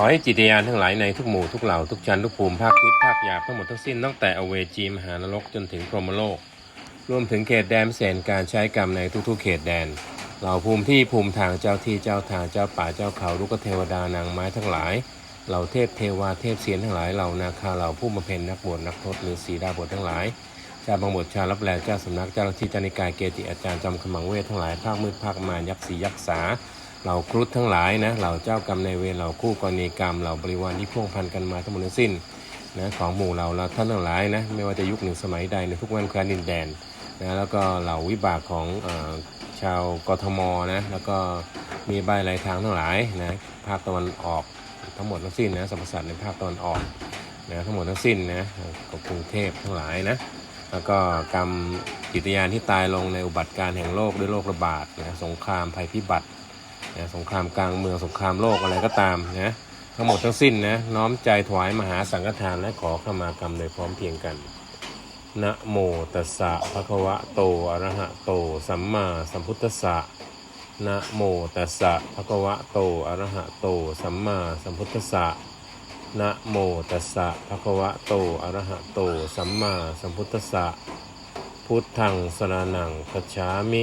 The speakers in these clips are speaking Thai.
อให้จิตญาณทั้งหลายในทุกหมู่ทุกเหล่าทุกชั้นทุกภูมิภาคทิพย์ภาคหยาบทั้งหมดทั้งสิ้นตั้งแต่อเวจีมหานรกจนถึงพรหมโลก รวมถึงเขตแดนเสนการใช้กรรมในทุกๆ เขตแดนเหล่าภูมิที่ภูมิทางเจ้าที่เจ้าทางเจ้าป่าเจ้าเขาลูกเทวดานางไม้ทั้งหลายเหล่าเทพเทวาเทพเสียนทั้งหลายเหล่านาคาเหล่าผู้มาเพ็ญนักบวชนักพรตหรือสีดาบททั้งหลายชาบางบทชารับแลเจ้าสำนักเจ้าที่เจ้านิกายเกจิอาจารย์จอมขมังเวททั้งหลายภาคมืดภาคมารยักษ์สียักษ์สา เหล่าครุฑทั้งหลายนะเหล่าเจ้ากรรมในเวรเหล่าคู่กรณีกรรมเหล่าบริวารที่พ่วงพันกันมาทั้งหมดทั้งสิ้นนะของหมู่เราเราท่านทั้งหลายนะไม่ว่าจะยุคหนึ่งสมัยใดในทุกวันคราดินแดนนะแล้วก็เหล่าวิบากของอชาวกทมนะแล้วก็มีใบไหลทางทั้งหลายนะภาคตะวันออกทั้งหมดทั้งสิ้นนะสรรพสัตว์ในภาคตะวันออกนะทั้งหมดทั้งสิ้นนะกับกรุงเทพทั้งหลายนะแล้วก็กรรมจิตวิญาณที่ตายลงในอุบัติการแห่งโลกด้วยโรคระบาดนะสงครามภัยพิบัติ นะสงครามกลางเมืองสงครามโลกอะไรก็ตามนะทั้งหมดทั้งสิ้นนะน้อมใจถวายมหาสังฆทานและขอขมากรรมโดยพร้อมเพียงกันนะโมตัสสะภะคะวะโตอะระหะโต สัมมาสัมพุทธัสสะนะโมตัสสะภะคะวะโตอะระหะโต สัมมาสัมพุทธัสสะนะโมตัสสะภะคะวะโตอะระหะโต สัมมาสัมพุทธัสสะพุทธังสรนังคัจฉามิ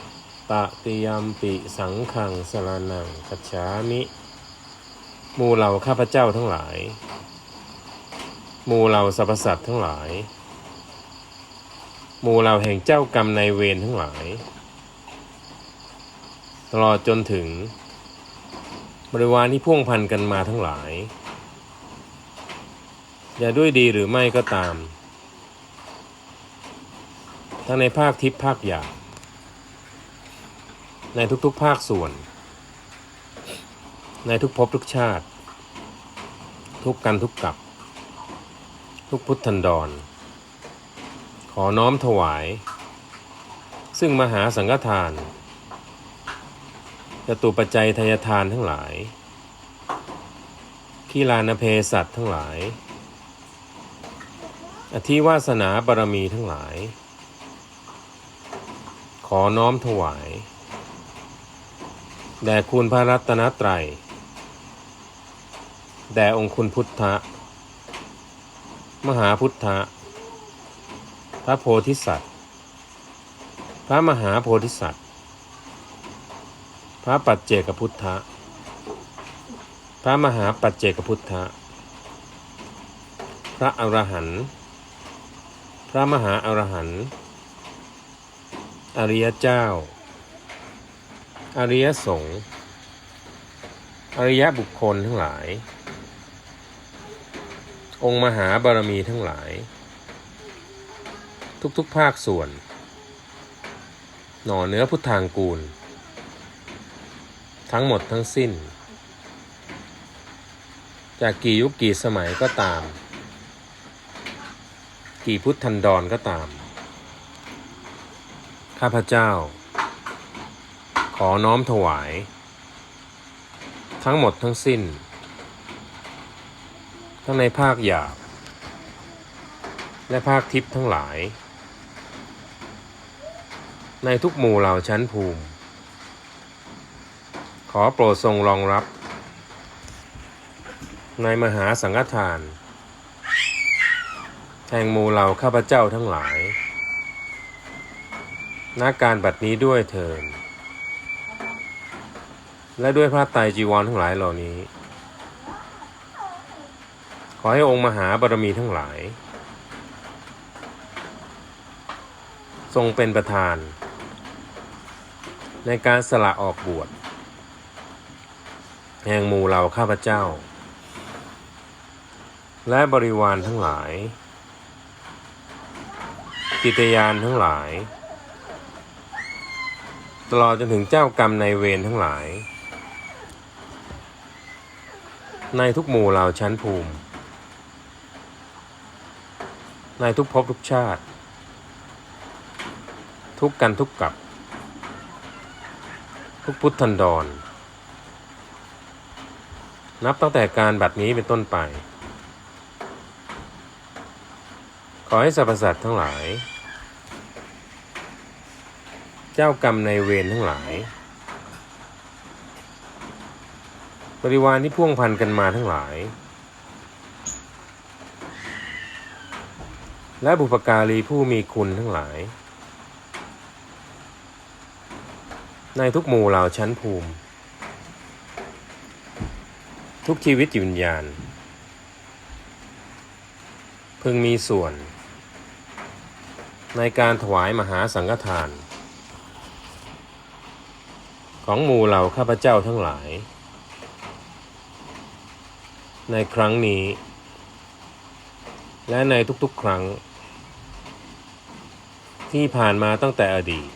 ตติยมปิสังขังสรนังคัจฉามิหมู่เหล่าข้าพเจ้าทั้งหลายหมู่เหล่าสรรพสัตว์ทั้งหลายหมู่เหล่าแห่งเจ้ากรรมในายเวรทั้งหลาย ตลอดจนถึง บริวารที่พ่วงพันกันมาทั้งหลาย อย่าด้วยดีหรือไม่ก็ตาม ทั้งในภาคทิพย์ภาคหยาบ ในทุกๆภาคส่วน ในทุกภพทุกชาติ ทุกกันทุกกับ ทุกพุทธันดร ขอน้อมถวาย ซึ่งมหาสังฆทานจตุปัจจัยทายทานทั้งหลายขีลานเพสัตทั้งหลาย อธิวาสนาบารมีทั้งหลาย ขอน้อมถวาย แด่คุณพระรัตนตรัย แด่องค์คุณพุทธะ มหาพุทธะ พระโพธิสัตว์ พระมหาโพธิสัตว์ พระปัจเจกพุทธะ พระมหาปัจเจกพุทธะ พระอรหันต์ พระมหาอรหันต์ อริยเจ้า อริยสงฆ์อริยบุคคลทั้งหลาย องค์มหาบารมีทั้งหลาย ทุกๆภาคส่วน หน่อเนื้อพุทธางกูล ทั้งหมดทั้งสิ้น จากกี่ยุคกี่สมัยก็ตาม กี่พุทธันดรก็ตาม ข้าพเจ้า อน้อมถวาย ทั้งหมดทั้งสิ้น ทั้งในภาคหยาบ และภาคทิพย์ทั้งหลาย ในทุกหมู่เหล่าชั้นภูมิ ขอโปรดทรงรองรับ ในมหาสังฆทาน แห่งหมู่เหล่าข้าพเจ้าทั้งหลายณการบัดนี้ด้วยเถิด และด้วยพระไตรจีวรทั้งหลายเหล่านี้ ขอให้องค์มหาบารมีทั้งหลาย ทรงเป็นประธาน ในการสละออกบวชแห่งหมู่เหล่าข้าพเจ้า และบริวารทั้งหลาย กิตยานทั้งหลาย ตลอดจนถึงเจ้ากรรมในเวรทั้งหลาย ในทุกหมู่เหล่าชั้นภูมิ ในทุกภพทุกชาติ ทุกกันทุกกับ ทุกพุทธันดร นับตั้งแต่การบัดนี้เป็นต้นไป ขอให้สรรพสัตว์ทั้งหลาย เจ้ากรรมในเวรทั้งหลาย บริวารที่พ่วงพันกันมาทั้งหลาย และบุปการีผู้มีคุณทั้งหลาย ในทุกหมู่เหล่าชั้นภูมิ ทุกชีวิตจิตวิญญาณ พึงมีส่วน ในการถวายมหาสังฆทาน ของหมู่เหล่าข้าพเจ้าทั้งหลาย ในครั้งนี้ และในทุกๆครั้ง ที่ผ่านมาตั้งแต่อดีต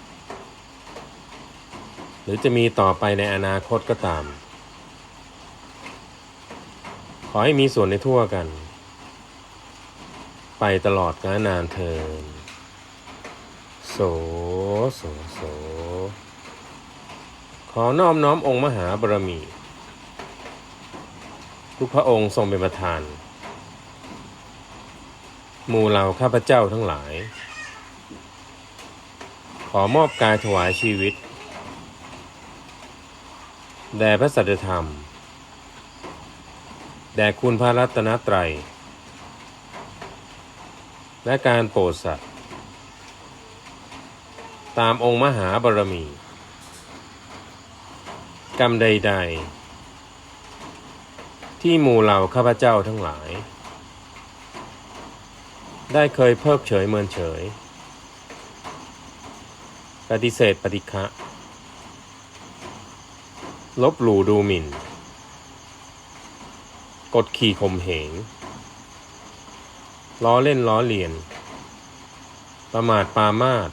หรือจะมีต่อไปในอนาคตก็ตาม ขอให้มีส่วนในทั่วกัน ไปตลอดกาลนานเทินโสโสโสขอน้อมน้อมองค์มหาบารมี ทุกพระองค์ทรงเป็นประธาน หมู่เหล่าข้าพเจ้าทั้งหลาย ขอมอบกายถวายชีวิต แด่พระสัจธรรม แด่คุณพระรัตนตรัย และการโปรดสัตว์ตามองค์มหาบารมี กรรมใด ๆ ที่หมู่เหล่าข้าพเจ้าทั้งหลาย ได้เคยเพิกเฉยเมินเฉย ปฏิเสธปฏิฆะลบหลู่ดูหมิ่น กดขี่ข่มเหง ล้อเล่นล้อเลียน ประมาทปามาท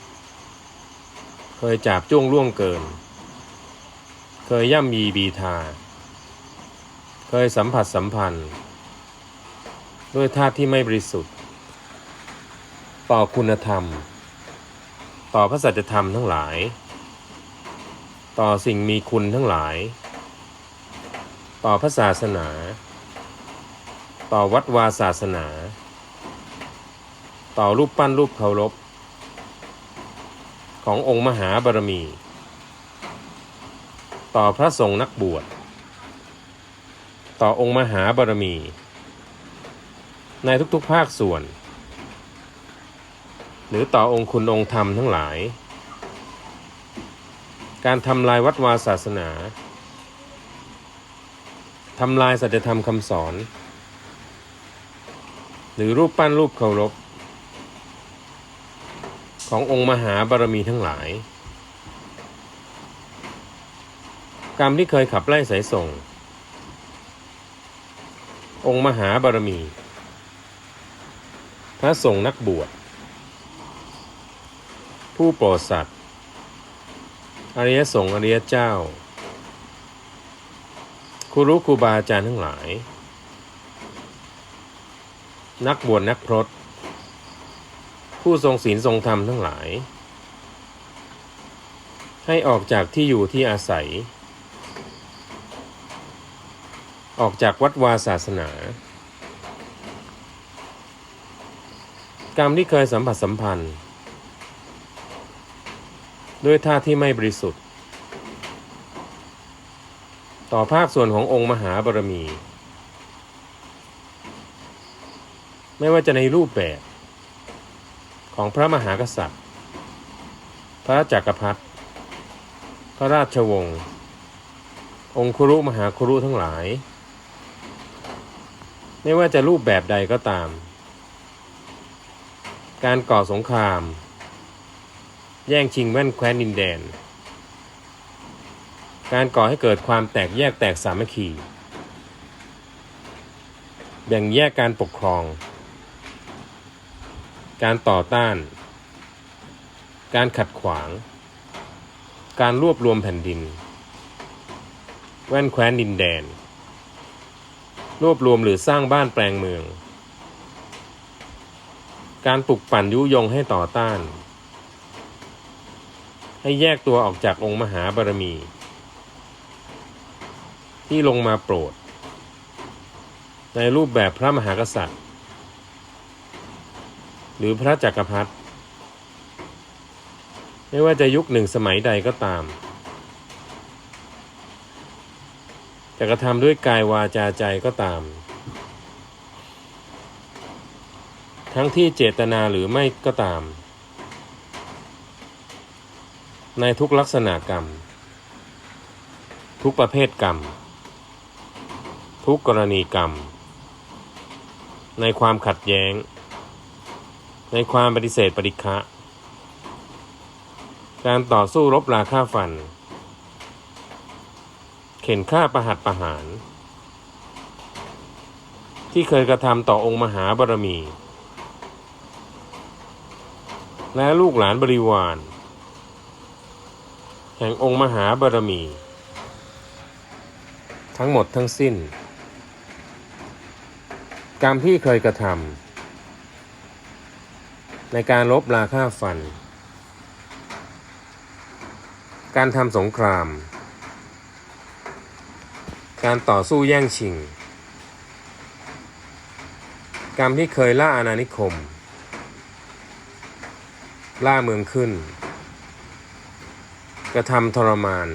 เคยจับจ้วงล่วงเกิน เคยย่ำยีบีทา เคยสัมผัสสัมพันธ์ ด้วยธาตุที่ไม่บริสุทธิ์ ต่อคุณธรรม ต่อพระสัจธรรมทั้งหลาย ต่อสิ่งมีคุณทั้งหลาย ต่อพระศาสนา ต่อวัดวาศาสนา ต่อรูปปั้นรูปเคารพขององค์มหาบารมี ต่อพระสงฆ์นักบวช ต่อองค์มหาบารมี ในทุกๆภาคส่วน หรือต่อองค์คุณองค์ธรรมทั้งหลาย การทำลายวัดวาศาสนาทำลายสัจธรรมคำสอน หรือรูปปั้นรูปเคารพขององค์มหาบารมีทั้งหลาย กรรมที่เคยขับไล่สายส่ง องค์มหาบารมี พระสงฆ์นักบวช ผู้โปรดสัตว์อริยสงฆ์อริยเจ้าครูรู้ครูบาอาจารย์ทั้งหลาย นักบวชนักพรตผู้ทรงศีลทรงธรรมทั้งหลาย ให้ออกจากที่อยู่ที่อาศัย ออกจากวัดวาศาสนา กรรมที่เคยสัมผัสสัมพันธ์ ด้วยท่าที่ไม่บริสุทธิ์ ต่อภาคส่วนขององค์มหาบารมี ไม่ว่าจะในรูปแบบ ของพระมหากษัตริย์ พระจักรพรรดิพระราชวงศ์องคุรุมหาคุรุทั้งหลาย ไม่ว่าจะรูปแบบใดก็ตาม การก่อสงคราม แย่งชิงแว่นแคว้นดินแดน การก่อให้เกิดความแตกแยกแตกสามัคคี แบ่งแยกการปกครอง การต่อต้าน การขัดขวาง การรวบรวมแผ่นดิน แว่นแคว้นดินแดน รวบรวมหรือสร้างบ้านแปลงเมือง การปลุกปั่นยุยงให้ต่อต้าน ให้แยกตัวออกจากองค์มหาบารมี ที่ลงมาโปรด ในรูปแบบพระมหากษัตริย์ หรือพระจักรพรรดิไม่ว่าจะยุคหนึ่งสมัยใดก็ตาม จะกระทำด้วยกายวาจาใจก็ตาม ทั้งที่เจตนาหรือไม่ก็ตาม ในทุกลักษณะกรรม ทุกประเภทกรรม ทุกกรณีกรรม ในความขัดแย้ง ในความปฏิเสธปฏิฆะการต่อสู้รบราฆ่าฟัน เข็นฆ่าประหัตประหาร ที่เคยกระทำต่อองค์มหาบารมี และลูกหลานบริวาร แห่งองค์มหาบารมี ทั้งหมดทั้งสิ้น กรรมที่เคยกระทำในการลบราฆ่าฟัน การทำสงคราม การต่อสู้แย่งชิง กรรมที่เคยล่าอาณานิคม ล่าเมืองขึ้น กระทำทรมาน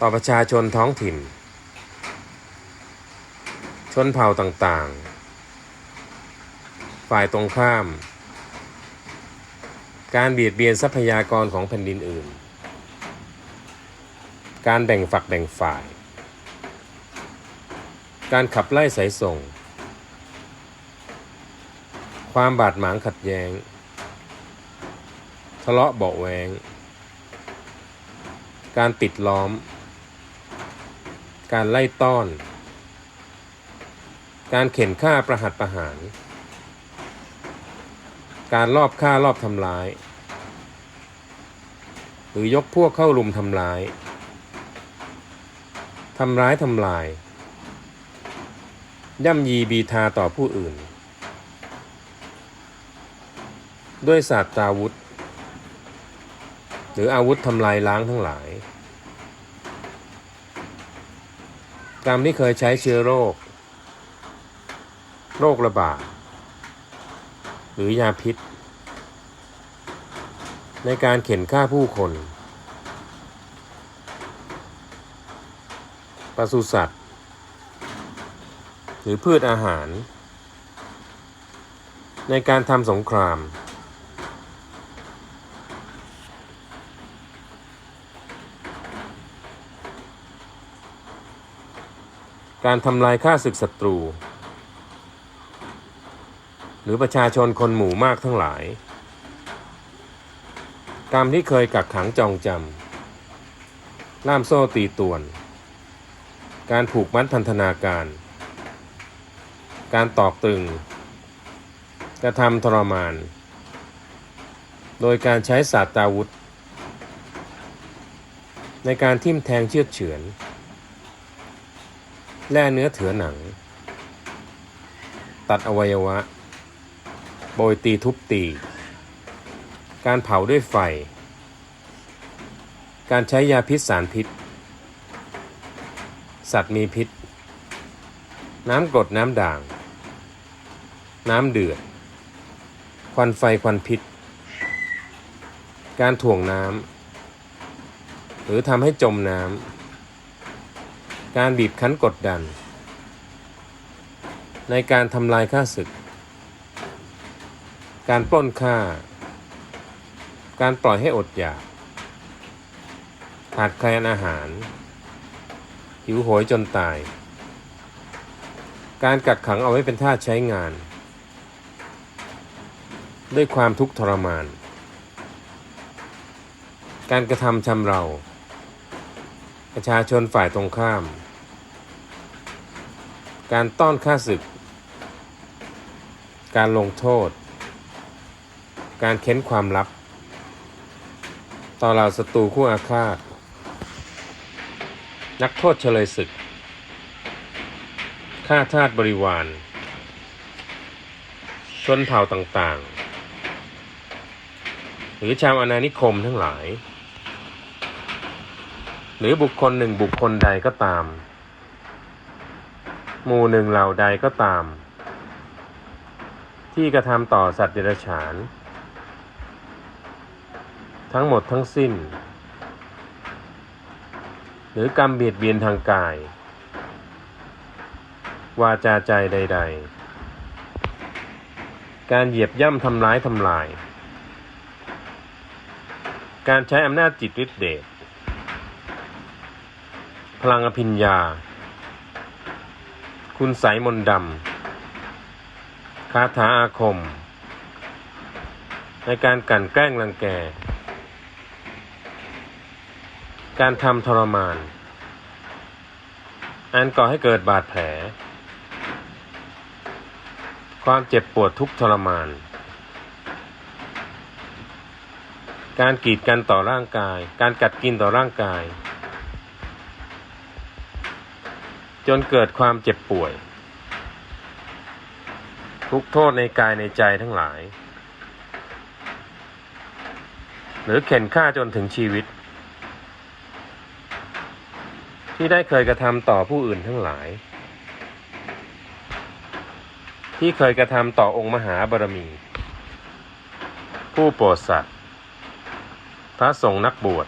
ต่อประชาชนท้องถิ่น ชนเผ่าต่างๆ ฝ่ายตรงข้าม การเบียดเบียนทรัพยากรของแผ่นดินอื่น การแบ่งฝักแบ่งฝ่าย การขับไล่สายส่ง ความบาดหมางขัดแย้ง ทะเลาะเบาแวง การปิดล้อม การไล่ต้อน การเข็นฆ่าประหัตประหาร การลอบฆ่ารอบทำร้าย หรือยกพวกเข้ารุมทำร้าย ทำร้ายทำลาย ย่ำยีบีทาต่อผู้อื่น ด้วยศาสตราวุธ หรืออาวุธทำลายล้างทั้งหลายกรรมที่เคยใช้เชื้อโรค โรคระบาด หรือยาพิษ ในการเข็นฆ่าผู้คน ปศุสัตว์ หรือพืชอาหาร ในการทำสงคราม การทำลายฆ่าศึกศัตรู หรือประชาชนคนหมู่มากทั้งหลาย กรรมที่เคยกักขังจองจำล่ามโซ่ตีตวน การผูกมัดพันธนาการ การตอกตึง กระทำทรมาน โดยการใช้ศาสตราวุธ ในการทิ่มแทงเชือดเฉือน แล่เนื้อเถือหนัง ตัดอวัยวะ โบยตีทุบตี การเผาด้วยไฟ การใช้ยาพิษสารพิษ สัตว์มีพิษ น้ำกรดน้ำด่าง น้ำเดือด ควันไฟควันพิษ การถ่วงน้ำหรือทำให้จมน้ำ การบีบคั้นกดดัน ในการทำลายข้าศึก การปล้นฆ่า การปล่อยให้อดอยากขาดแคลนอาหาร หิวโหยจนตาย การกักขังเอาไว้เป็นท่าใช้งาน ด้วยความทุกข์ทรมาน การกระทำชำเรา ประชาชนฝ่ายตรงข้าม การต้อนค่าศึก การลงโทษ การเค้นความลับ ต่อเหล่าศัตรูคู่อาฆาต นักโทษเฉลยศึกฆ่าทาสบริวาร ชนเผ่าต่างๆ หรือชาวอาณานิคมทั้งหลาย หรือบุคคลหนึ่งบุคคลใดก็ตาม หมู่หนึ่งเหล่าใดก็ตาม ที่กระทำต่อสัตว์เดรัจฉาน ทั้งหมดทั้งสิ้น หรือกรรมเบียดเบียนทางกาย วาจาใจใด ๆ การเหยียบย่ำทำร้ายทำลาย การใช้อำนาจจิตฤทธิเดชพลังอภิญญา คุณใสยมนดำคาถาอาคม ในการกลั่นแกล้งรังแก การทำทรมาน อันก่อให้เกิดบาดแผล ความเจ็บปวดทุกทรมาน การกีดกันต่อร่างกาย การกัดกินต่อร่างกาย จนเกิดความเจ็บป่วย ทุกโทษในกายในใจทั้งหลาย หรือเข็นฆ่าจนถึงชีวิต ที่ได้เคยกระทำต่อผู้อื่นทั้งหลาย ที่เคยกระทำต่อองค์มหาบารมี ผู้โปรดสัตว์พระสงฆ์นักบวช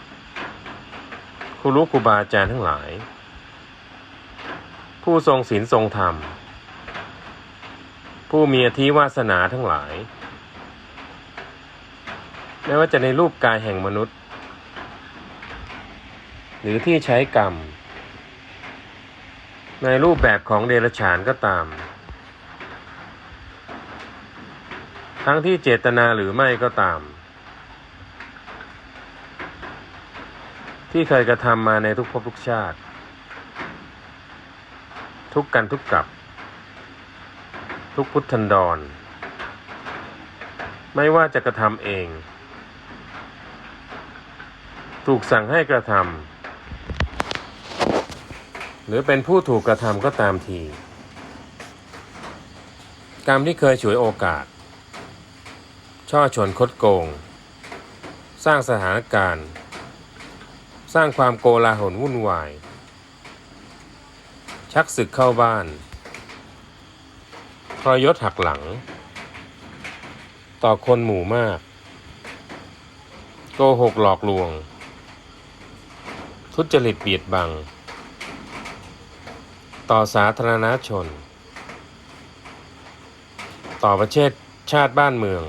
ครูรู้ครูบาอาจารย์ทั้งหลาย ผู้ทรงศีลทรงธรรม ผู้มีอธิวาสนาทั้งหลายไม่ว่าจะในรูปกายแห่งมนุษย์ หรือที่ใช้กรรม ในรูปแบบของเดรัจฉานก็ตาม ทั้งที่เจตนาหรือไม่ก็ตาม ที่เคยกระทำมาในทุกภพทุกชาติ ทุกกันทุกกับ ทุกพุทธันดร ไม่ว่าจะกระทำเอง ถูกสั่งให้กระทำ หรือเป็นผู้ถูกกระทำก็ตามที กรรมที่เคยฉวยโอกาส ช่อชนคดโกง สร้างสถานการณ์ สร้างความโกลาหลวุ่นวาย ชักศึกเข้าบ้านทรยศหักหลัง ต่อคนหมู่มาก โกหกหลอกลวง ทุจริตเบียดบัง ต่อสาธารณชน ต่อประเทศชาติบ้านเมือง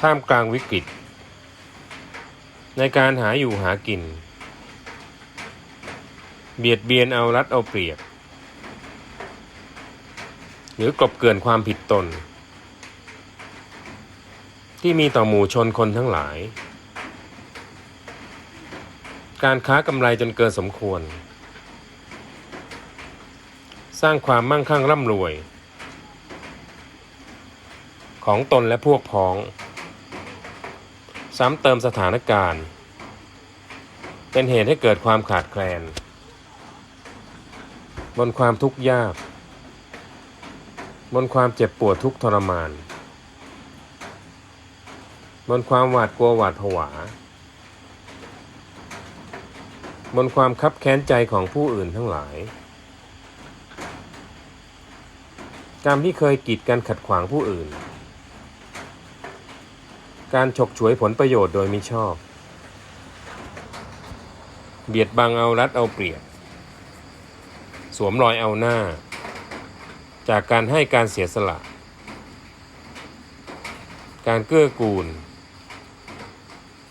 ท่ามกลางวิกฤต ในการหาอยู่หากิน เบียดเบียนเอารัดเอาเปรียบ หรือกลบเกลื่อนความผิดตน ที่มีต่อหมู่ชนคนทั้งหลาย การค้ากำไรจนเกินสมควร สร้างความมั่งคั่งร่ำรวย ของตนและพวกพ้อง ซ้ำเติมสถานการณ์ เป็นเหตุให้เกิดความขาดแคลน บนความทุกข์ยาก บนความเจ็บปวดทุกทรมาน บนความหวาดกลัวหวาดผวา บนความคับแค้นใจของผู้อื่นทั้งหลาย กรรมที่เคยกีดกันขัดขวางผู้อื่น การฉกฉวยผลประโยชน์โดยมิชอบ เบียดบังเอารัดเอาเปรียบ สวมรอยเอาหน้า จากการให้การเสียสละ การเกื้อกูล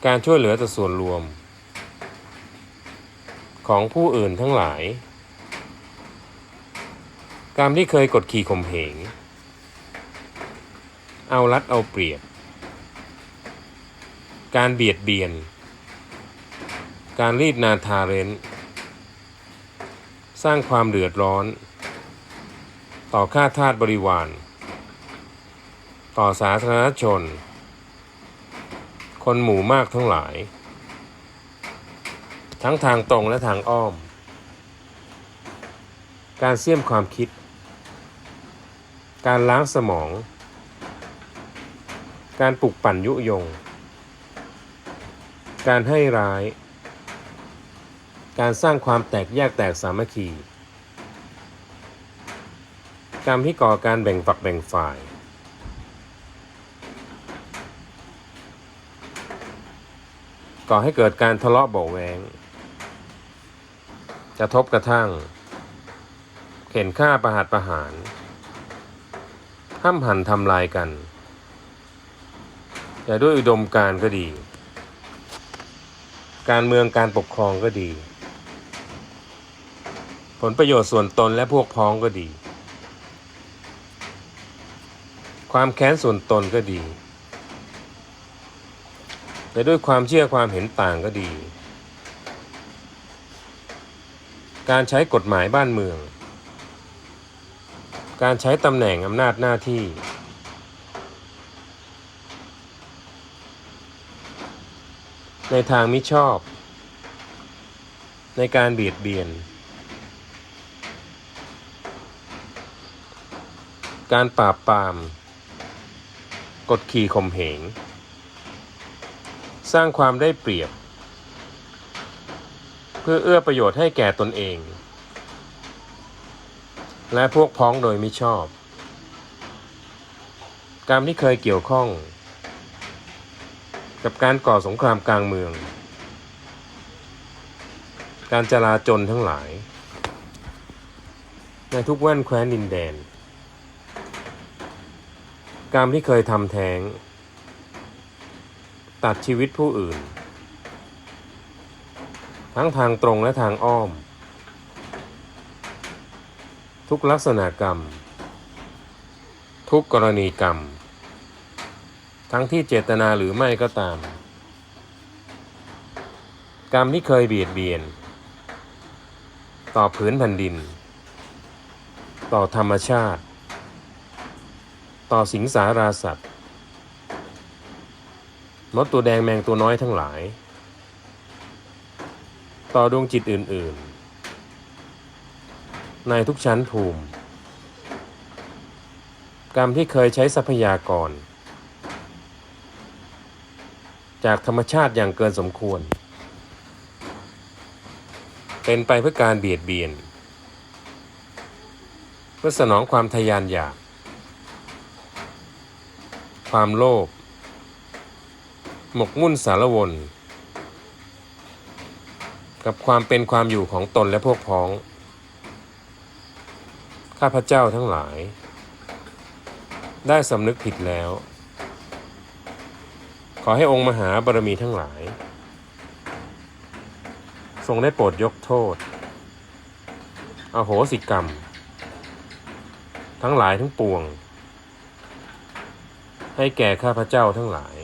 การช่วยเหลือต่ส่วนรวม ของผู้อื่นทั้งหลาย กรรมที่เคยกดขี่ข่มเหง เอารัดเอาเปรียบ การเบียดเบียน การรีดนาทาเร้นสร้างความเดือดร้อน ต่อข้าทาสบริวาร ต่อสาธารณชน คนหมู่มากทั้งหลาย ทั้งทางตรงและทางอ้อม การเสี่ยมความคิด การล้างสมอง การปลุกปั่นยุยง การให้ร้าย การสร้างความแตกแยกแตกสามัคคีกรรมที่ก่อการแบ่งฝักแบ่งฝ่าย ก่อให้เกิดการทะเลาะเบาะแวงจะทบกระทั่ง เข็นฆ่าประหัตประหาร ห้ามหันทำลายกัน แต่ด้วยอุดมการก็ดี การเมืองการปกครองก็ดี ผลประโยชน์ส่วนตนและพวกพ้องก็ดี ความแค้นส่วนตนก็ดีแต่ด้วยความเชื่อความเห็นต่างก็ดี การใช้กฎหมายบ้านเมือง การใช้ตำแหน่งอำนาจหน้าที่ ในทางมิชอบ ในการเบียดเบียน การปราบปราม กดขี่ข่มเหง สร้างความได้เปรียบ เพื่อเอื้อประโยชน์ให้แก่ตนเอง และพวกพ้องโดยมิชอบ กรรมที่เคยเกี่ยวข้อง กับการก่อสงครามกลางเมือง การจลาจลทั้งหลาย ในทุกแว่นแคว้นดินแดน กรรมที่เคยทำแท้ง ตัดชีวิตผู้อื่น ทั้งทางตรงและทางอ้อม ทุกลักษณะกรรม ทุกกรณีกรรม ทั้งที่เจตนาหรือไม่ก็ตาม กรรมที่เคยเบียดเบียน ต่อผืนแผ่นดิน ต่อธรรมชาติ ต่อสิงสาราสัตว์มดตัวแดงแมงตัวน้อยทั้งหลาย ต่อดวงจิตอื่น ๆ ในทุกชั้นภูมิ กรรมที่เคยใช้ทรัพยากร จากธรรมชาติอย่างเกินสมควร เป็นไปเพื่อการเบียดเบียน เพื่อสนองความทยานอยาก ความโลภหมกมุ่นสารวนกับความเป็นความอยู่ของตนและพวกพ้อง ข้าพเจ้าทั้งหลาย ได้สำนึกผิดแล้ว ขอให้องค์มหาบารมีทั้งหลาย ทรงได้โปรดยกโทษ อโหสิกรรม ทั้งหลายทั้งปวง ให้แก่ข้าพเจ้าทั้งหลาย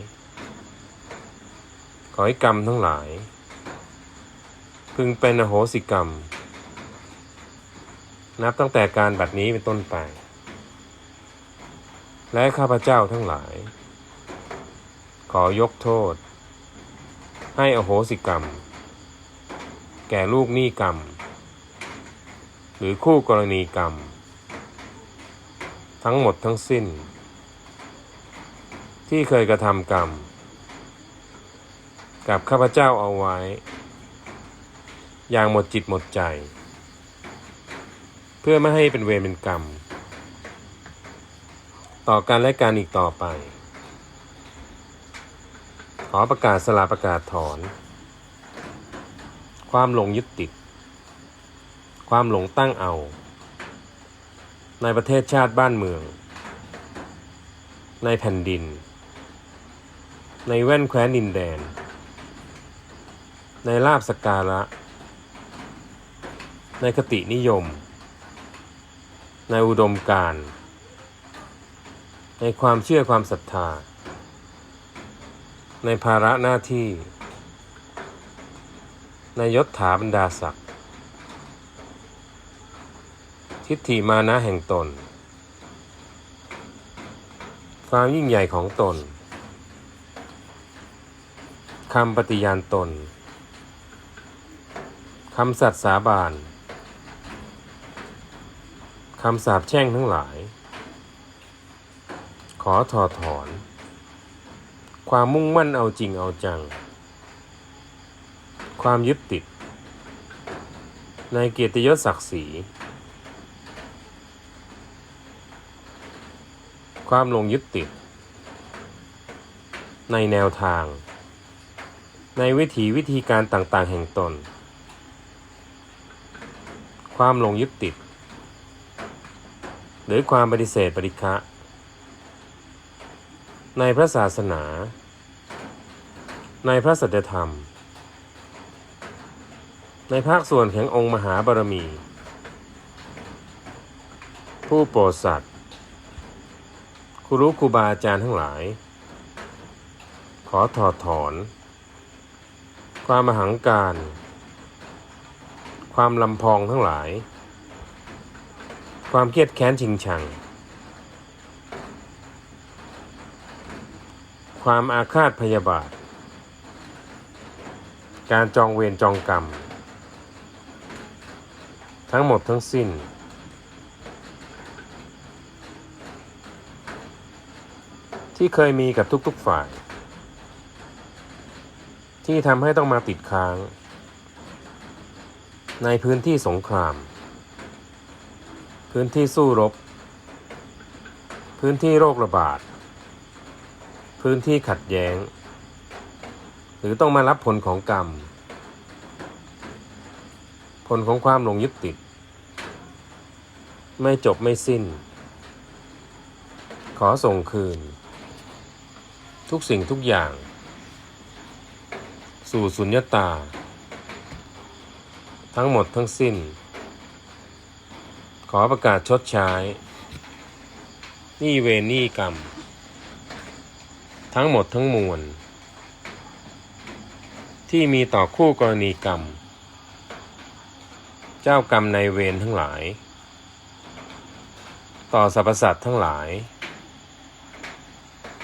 ขอให้กรรมทั้งหลาย พึงเป็นอโหสิกรรม นับตั้งแต่การบัดนี้เป็นต้นไป และข้าพเจ้าทั้งหลาย ขอยกโทษ ให้อโหสิกรรม แก่ลูกหนี้กรรม หรือคู่กรณีกรรม ทั้งหมดทั้งสิ้น ที่เคยกระทำกรรม กับข้าพเจ้าเอาไว้ อย่างหมดจิตหมดใจ เพื่อไม่ให้เป็นเวรเป็นกรรม ต่อกันและการอีกต่อไป ขอประกาศสลาประกาศถอน ความหลงยึดติด ความหลงตั้งเอา ในประเทศชาติบ้านเมือง ในแผ่นดิน ในแว่นแคว้นดินแดน ในลาบสกการะ ในคตินิยม ในอุดมการณ์ในความเชื่อความศรัทธา ในภาระหน้าที่ ในยศถาบรรดาศักดิ์ทิฏฐิมานะแห่งตน ความยิ่งใหญ่ของตนคำปฏิญาณตนคำสัตย์สาบาน คำสาปแช่งทั้งหลาย ขอถอดถอน ความมุ่งมั่นเอาจริงเอาจัง ความยึดติด ในเกียรติยศศักดิ์ศรี ความลงยึดติด ในแนวทาง ในวิถีวิธีการต่างๆแห่งตน ความลงยึดติด หรือความปฏิเสธปฏิฆะในพระศาสนา ในพระสัจธรรม ในภาคส่วนแห่งองค์มหาบารมี ผู้โปรดสัตว์ครูรู้ครูบาอาจารย์ทั้งหลาย ขอถอดถอน ความมหังการ ความลำพองทั้งหลาย ความเครียดแค้นชิงชัง ความอาฆาตพยาบาท การจองเวรจองกรรม ทั้งหมดทั้งสิ้น ที่เคยมีกับทุกๆฝ่าย ที่ทำให้ต้องมาติดค้าง ในพื้นที่สงคราม พื้นที่สู้รบ พื้นที่โรคระบาด พื้นที่ขัดแย้ง หรือต้องมารับผลของกรรม ผลของความหลงยึดติด ไม่จบไม่สิ้น ขอส่งคืน ทุกสิ่งทุกอย่าง สู่สุญญตา ทั้งหมดทั้งสิ้น อประกาศชดใช้หนี่เวรหนี่กรรม ทั้งหมดทั้งมวล ที่มีต่อคู่กรณีกรรม เจ้ากรรมในเวรทั้งหลาย ต่อสรรพสัตว์ทั้งหลาย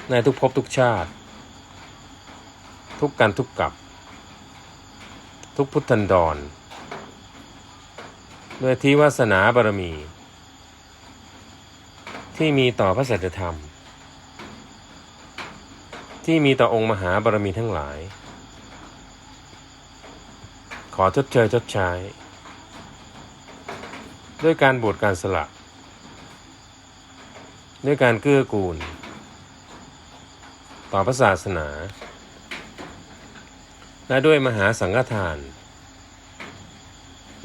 ในทุกภพทุกชาติ ทุกการทุกกับ ทุกพุทธันดร ด้วยที่วาสนาบารมี ที่มีต่อพระสัจธรรม ที่มีต่อองค์มหาบารมีทั้งหลาย ขอชดเชยชดใช้ด้วยการบวชการสละด้วยการเกื้อกูล ต่อพระศาสนา และด้วยมหาสังฆทาน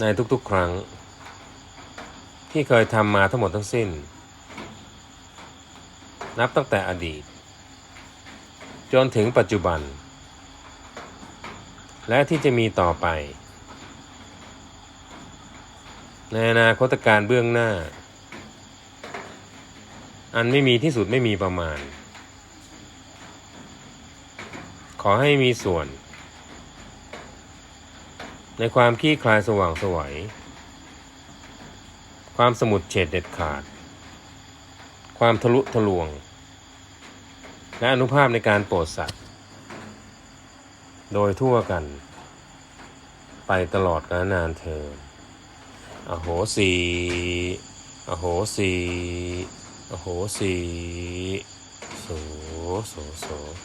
ในทุกๆ ครั้ง ที่เคยทำมาทั้งหมดทั้งสิ้น นับตั้งแต่อดีต จนถึงปัจจุบัน และที่จะมีต่อไป ในอนาคตการเบื้องหน้า อันไม่มีที่สุดไม่มีประมาณ ขอให้มีส่วน ในความขี้คลายสว่างสวัย ความสมุดเฉดเด็ดขาด ความทะลุทะลวง และอนุภาพในการโปรดสัตว์ โดยทั่วกัน ไปตลอดกาลนานเทินอโหสีอโหสีอโหสีโสโสโส